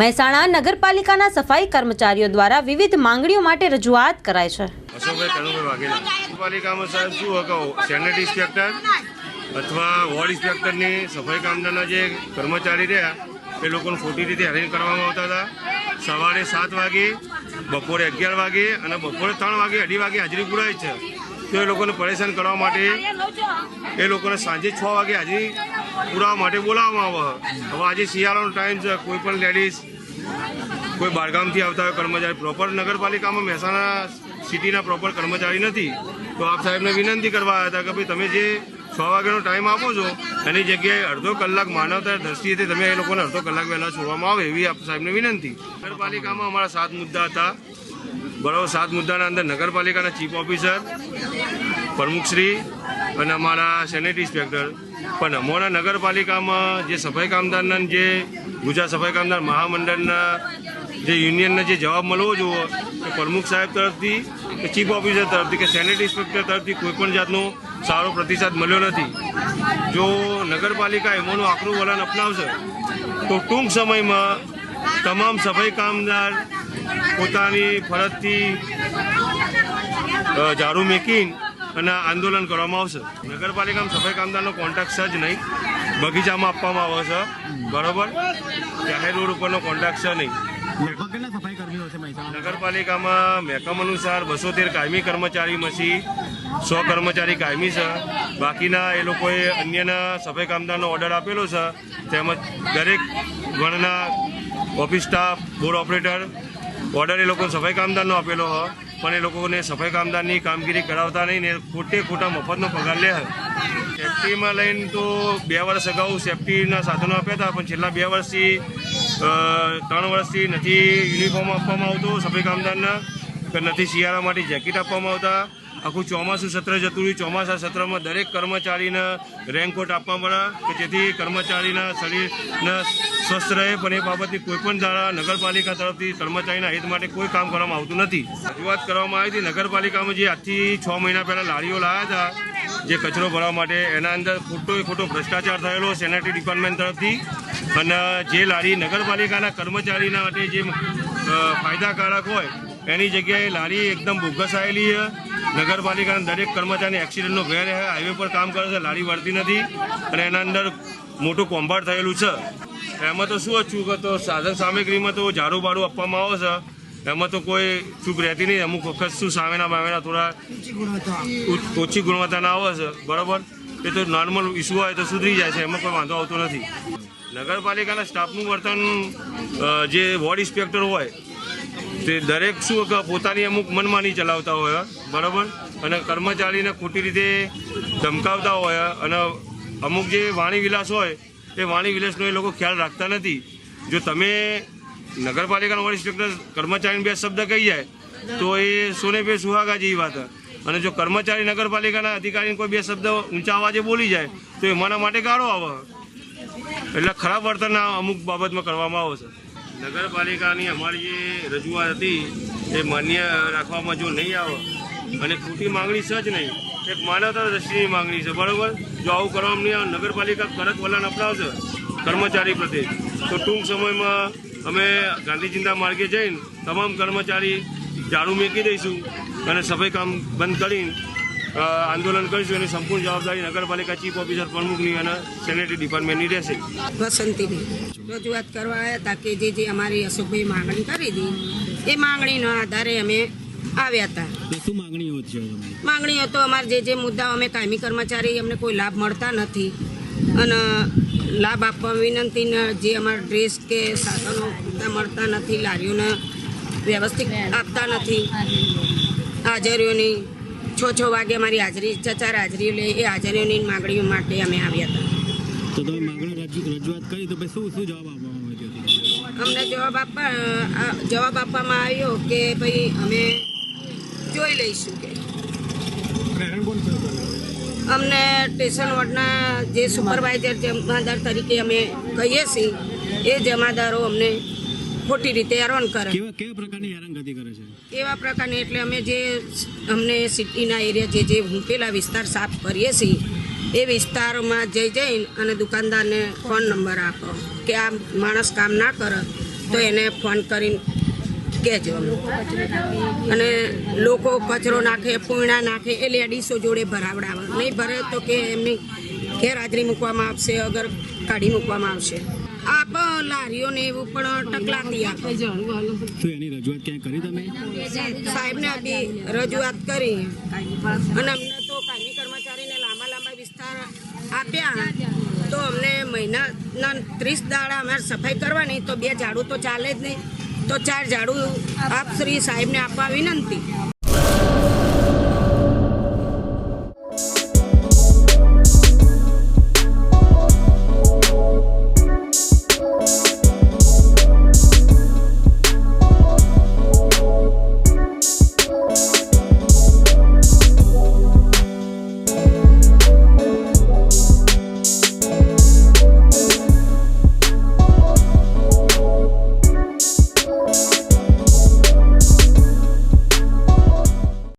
મહેસાણા નગરપાલિકાના સફાઈ કર્મચારીઓ દ્વારા વિવિધ માંગણીઓ માટે રજૂઆત કરાય છે. શું કે સેનેટરી ઇન્સ્પેક્ટર અથવા વોર્ડ ઇન્સ્પેક્ટરની સફાઈ કામદારના જે કર્મચારી રહ્યા, એ લોકોને ખોટી રીતે હેરાન કરવામાં આવતા હતા. સવારે સાત વાગે, બપોરે અગિયાર વાગે અને બપોરે ત્રણ વાગે, અઢી વાગે હાજરી પુરાય છે. તો એ લોકોને પરેશાન કરવા માટે એ લોકોને સાંજે છ વાગે હાજરી પુરાવા માટે બોલાવવામાં આવે. હવે આજે શિયાળાનો ટાઈમ છે, કોઈ પણ લેડીઝ કોઈ બહારગામથી આવતા હોય, કર્મચારી પ્રોપર નગરપાલિકામાં મહેસાણા સિટીના પ્રોપર કર્મચારી નથી, તો આપ સાહેબને વિનંતી કરવા આવ્યા હતા કે ભાઈ તમે જે છ વાગ્યાનો ટાઈમ આપો છો, એની જગ્યાએ અડધો કલાક માનવતા દ્રષ્ટિએથી તમે એ લોકોને અડધો કલાક વહેલા છોડવામાં આવે એવી આપ સાહેબને વિનંતી. નગરપાલિકામાં અમારા સાત મુદ્દા હતા. બરાબર, સાત મુદ્દાના અંદર નગરપાલિકાના ચીફ ઓફિસર, પ્રમુખશ્રી અને અમારા સેનેટરી ઇન્સ્પેક્ટર. પણ અમારા નગરપાલિકામાં જે સફાઈ કામદારના જે ગુજરાત સફાઈ કામદાર મહામંડળના જે યુનિયનને જે જવાબ મળવો જોઈએ કે પ્રમુખ સાહેબ તરફથી કે ચીફ ઓફિસર તરફથી કે સેનેટરી ઇન્સ્પેક્ટર તરફથી કોઈપણ જાતનો સારો પ્રતિસાદ મળ્યો નથી. જો નગરપાલિકા એમાંનું આકરું વલણ અપનાવશે, તો ટૂંક સમયમાં તમામ સફાઈ કામદાર પોતાની ફરજથી ઝાડુ મેકીને અને આંદોલન કરવામાં આવશે. નગરપાલિકામાં સફાઈ કામદારનો કોન્ટ્રાક્ટ છે જ નહીં. બગીચામાં આપવામાં આવે છે. બરોબર? જાહેર રોડ ઉપરનો કોન્ટ્રાક્ટ છે નહીં. નગરપાલિકામાં મહેકમ અનુસાર બસો તેર કાયમી કર્મચારીમાંથી સો કર્મચારી કાયમી છે. બાકીના એ લોકોએ અન્યના સફાઈ કામદારનો ઓર્ડર આપેલો છે. તેમજ દરેક ગણના office staff board operator order એ લોકો સફાઈ કામદારનો આપેલો હ, પણ એ લોકોને સફાઈ કામદારની કામગીરી કરાવતા નહીં ને ખોટે ખોટા મફતનો પગાર લે સેફટીમાં લઈને તો બે વર્ષ અગાઉ સેફટીના સાધનો આપ્યા હતા, પણ છેલ્લા બે વર્ષથી ત્રણ વર્ષથી નથી યુનિફોર્મ આપવામાં આવતો, સફાઈ કામદારના નથી શિયાળા માટે જેકેટ આપવામાં આવતા. આખું ચોમાસું સત્ર જતું રહ્યું. ચોમાસા સત્રમાં દરેક કર્મચારીને રેનકોટ આપવા પડે કે જેથી કર્મચારીના શરીરને સ્વસ્થ રહે. પણ એ બાબતની કોઈપણ દ્વારા નગરપાલિકા તરફથી કર્મચારીના હિત માટે કોઈ કામ કરવામાં આવતું નથી. રજૂઆત કરવામાં આવી હતી. નગરપાલિકામાં જે આજથી છ મહિના પહેલાં લારીઓ લાવ્યા હતા, જે કચરો ભરવા માટે, એના અંદર ખોટો ખોટો ભ્રષ્ટાચાર થયેલો સેનેટરી ડિપાર્ટમેન્ટ તરફથી. અને જે લારી નગરપાલિકાના કર્મચારીના માટે જે ફાયદાકારક હોય એની જગ્યાએ લારી એકદમ બોગસ આવેલી છે. નગરપાલિકાના દરેક કર્મચારી એક્સિડન્ટનો ભય રહે. હાઈવે પર કામ કરે છે, લારી વળતી નથી અને એના અંદર મોટું કોમ્બાર્ડ થયેલું છે. એમાં તો શું હતું કે તો સાધન સામગ્રીમાં તો ઝાડુ બાડું આપવામાં આવે છે. એમાં તો કોઈ ચૂક રહેતી નહીં. અમુક વખત શું સામેના બામેના થોડા ઓછી ગુણવત્તાના આવે છે. બરાબર? એ તો નોર્મલ ઇસ્યુ હોય તો સુધરી જાય છે. એમાં કોઈ વાંધો આવતો નથી. નગરપાલિકાના સ્ટાફનું વર્તન જે વોર્ડ ઇન્સ્પેક્ટર હોય તે દરેક શું પોતાની અમુક મનમાની ચલાવતા હોય, બરાબર? અને કર્મચારીને ખોટી રીતે ધમકાવતા હોય, અને અમુક જે વાણી વિલાસ હોય, એ વાણી વિલાસનો એ લોકો ખ્યાલ રાખતા નથી. જો તમે નગરપાલિકાના વોર્ડ ઇન્સ્પેક્ટર કર્મચારીને બે શબ્દ કહી જાય, તો એ સોને પે સુહાગા જેવી વાત અને જો કર્મચારી નગરપાલિકાના અધિકારીને કોઈ બે શબ્દ ઊંચા અવાજે બોલી જાય, તો એમાંના માટે ગાળો આવે. એટલે ખરાબ વર્તન અમુક બાબતમાં કરવામાં આવે છે. નગરપાલિકાની અમારી જે રજૂઆત હતી, એ માન્ય રાખવામાં જો નહીં આવે, અને ખોટી માંગણી છે જ નહીં, એક માનવતા દ્રષ્ટિની માંગણી છે, બરાબર? જો આવું કરવામાં નહીં આવે, નગરપાલિકા કડક વલણ અપનાવશે કર્મચારી પ્રત્યે. તો ટૂંક સમયમાં અમે ગાંધી ચિંતા માર્ગે જઈને તમામ કર્મચારી ઝાડુ મેકી દઈશું અને સફાઈ કામ બંધ કરીને આંદોલન કરીશું એની સંપૂર્ણ જવાબદારી નગરપાલિકા ચીફ ઓફિસર પ્રમુખની અને સેનેટરી ડિપાર્ટમેન્ટની રહેશે. વસંતીબેન રજૂઆત કરવા આવ્યા હતા કે જે જે અમારી અશોકભાઈ માંગણી કરી હતી એ માંગણીના આધારે અમે આવ્યા હતા. શું માંગણીઓ છે માંગણીઓ તો અમારે જે જે મુદ્દાઓ અમે કાયમી કર્મચારી અમને કોઈ લાભ મળતા નથી. અને લાભ આપવા વિનંતીને જે અમારા ડ્રેસ કે સાધનો મળતા નથી લારીઓને વ્યવસ્થિત આપતા નથી. હાજરીઓની છ છ વાગે અમારી હાજરી ચચાર હાજરી લે એ હાજરીઓની માંગણીઓ માટે અમે આવ્યા હતા. તો તમે માગણી રજૂઆત કરી તો પછી શું શું જવાબ આપવામાં આવ્યો અમને જવાબ આપવા જવાબ આપવામાં આવ્યો કે ભાઈ અમે જોઈ લઈશું કે. અમને સ્ટેશન વોર્ડના જે સુપરવાઇઝર જમાદાર તરીકે અમે કહીએ છીએ એ જમાદારો અમને ખોટી રીતે હેરાન કરે. કેવા કેવા પ્રકારની હેરાનગતિ કરે છે? એવા પ્રકારની? એટલે અમે જે અમને સિટીના એરિયા જે જે મૂકેલા વિસ્તાર સાફ કરીએ છીએ એ વિસ્તારમાં જઈ જઈને અને દુકાનદારને ફોન નંબર આપો કે આ માણસ કામ ના કરે તો એને ફોન કરીને કહેજો અને લોકો કચરો નાખે પૂર્ણા નાખે એ લેડીસો જોડે ભરાવડાવે. નહીં ભરે તો કે એમની ગેરહાજરી મૂકવામાં આવશે અગર કાઢી મૂકવામાં આવશે. આપ લારીઓને એવું પણ ટકલાતી આપે શું એની રજૂઆત ક્યાંય કરી તમે? સાહેબને બી રજૂઆત કરી. અને અમને તો કાયમી કર્મચારીને લાંબા લાંબા વિસ્તાર આપ્યા. તો અમને મહિનાના ત્રીસ દાડા અમારે સફાઈ કરવાની તો બે ઝાડુ તો ચાલે જ નહીં. તો ચાર ઝાડુ આપ શ્રી સાહેબને આપવા વિનંતી.